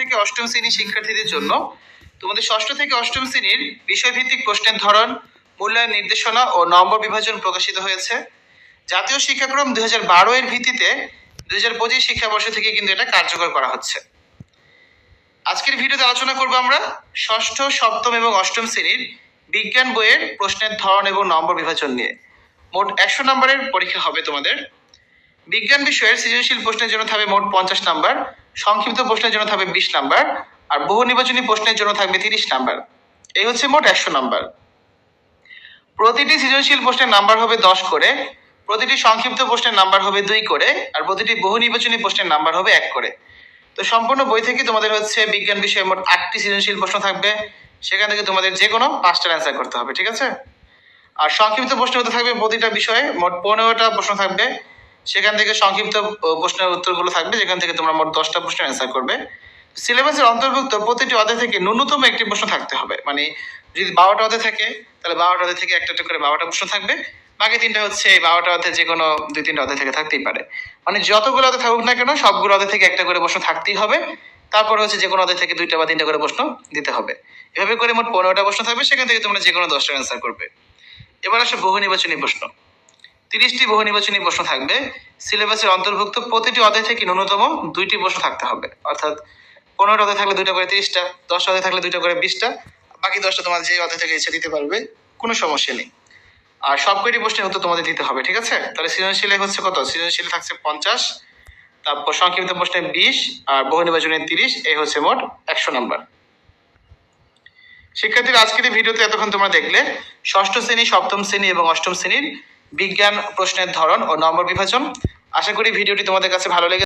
থেকে অষ্টম শ্রেণির শিক্ষার্থীদের জন্য তোমাদের ষষ্ঠ থেকে অষ্টম শ্রেণির বিষয়ভিত্তিক প্রশ্নের ধরন, মূল্যায়ন নির্দেশনা ও নম্বর বিভাজন প্রকাশিত হয়েছে। জাতীয় শিক্ষাক্রম দুই হাজার বারো এর ভিত্তিতে দুই হাজার পঁচিশ শিক্ষাবর্ষ থেকে কিন্তু এটা কার্যকর করা হচ্ছে। আজকের ভিডিওতে আলোচনা করব আমরা ষষ্ঠ, সপ্তম এবং অষ্টম শ্রেণির বিজ্ঞান বইয়ের প্রশ্নের ধরন এবং নম্বর বিভাজন নিয়ে। মোট একশো নম্বরের পরীক্ষা হবে তোমাদের। বিজ্ঞান বিষয়ের সৃজনশীল প্রশ্নের জন্য থাকবে মোট পঞ্চাশ নাম্বার। সংক্ষিপ্ত প্রশ্নের জন্য থাকবে বিশ নাম্বার আর বহু নির্বাচনী প্রশ্নের জন্য থাকবে তিরিশ নাম্বার। এই হচ্ছে মোট একশো নাম্বার। প্রতিটি সৃজনশীল প্রশ্নের নাম্বার হবে দশ করে, প্রতিটি সংক্ষিপ্ত প্রশ্নের নাম্বার হবে দুই করে, আর প্রতিটি বহু নির্বাচনী প্রশ্নের নাম্বার হবে এক করে। তো সম্পূর্ণ বই থেকে তোমাদের হচ্ছে বিজ্ঞান বিষয়ে মোট আটটি সৃজনশীল প্রশ্ন থাকবে, সেখান থেকে তোমাদের যে কোনো পাঁচটার অ্যান্সার করতে হবে, ঠিক আছে? আর সংক্ষিপ্ত প্রশ্ন হতে থাকবে প্রতিটা বিষয়ে মোট পনেরোটা প্রশ্ন থাকবে সেখান থেকে সংক্ষিপ্ত প্রশ্নের উত্তরগুলো থাকবে, যেখান থেকে তোমরা মোট দশটা প্রশ্নের অ্যান্সার করবে। সিলেবাসের অন্তর্ভুক্ত প্রতিটি অধ্যায় থেকে ন্যূনতম একটি প্রশ্ন থাকতে হবে। মানে যদি বারোটা অধ্যায় থাকে, তাহলে বারোটা অধ্যায় থেকে একটা একটা করে বারোটা প্রশ্ন থাকবে। বাকি তিনটা হচ্ছে এই বারোটা অধ্যায় যে কোনো দুই তিনটা অধ্যায় থেকে থাকতেই পারে। মানে যতগুলো অধ্যায় থাকুক না কেন, সবগুলো অধ্যায় থেকে একটা করে প্রশ্ন থাকতেই হবে। তারপর হচ্ছে যে কোনো অধ্যায় থেকে দুইটা বা তিনটা করে প্রশ্ন দিতে হবে। এভাবে করে মোট পনেরোটা প্রশ্ন থাকবে, সেখান থেকে তোমরা যে কোনো দশটা অ্যান্সার করবে। এবার আসে বহু নির্বাচনী প্রশ্ন। তিরিশটি বহু নির্বাচনী প্রশ্ন থাকবে। সিলেবাসের অন্তর্ভুক্ত প্রতিটি অধ্যায় থেকে ন্যূনতম দুইটি প্রশ্ন থাকতে হবে। অর্থাৎ পনেরোটা অধ্যায় থাকলে দুইটা করে তিরিশটা, দশটা অধ্যায় থাকলে দুইটা করে বিশটা, বাকি দশটা তোমার যে অধ্যায় থেকে ইচ্ছা দিতে পারবে, কোনো সমস্যা নেই। আর সব কয়টি প্রশ্নের উত্তর তোমাদের দিতে হবে, ঠিক আছে? তাহলে সৃজনশীলে হচ্ছে কত? সৃজনশীল থাকছে পঞ্চাশ, তারপর সংক্ষিপ্ত প্রশ্নে বিশ, আর বহু নির্বাচনে তিরিশ, এই হচ্ছে মোট একশো নাম্বার। শিক্ষার্থীর, আজকের ভিডিওতে এতক্ষণ তোমরা দেখলে, ষষ্ঠ শ্রেণি, সপ্তম শ্রেণি এবং অষ্টম শ্রেণির বিজ্ঞান প্রশ্নের ধরন ও নম্বর বিভাজন। আশা করি ভিডিওটি তোমাদের কাছে ভালো লেগে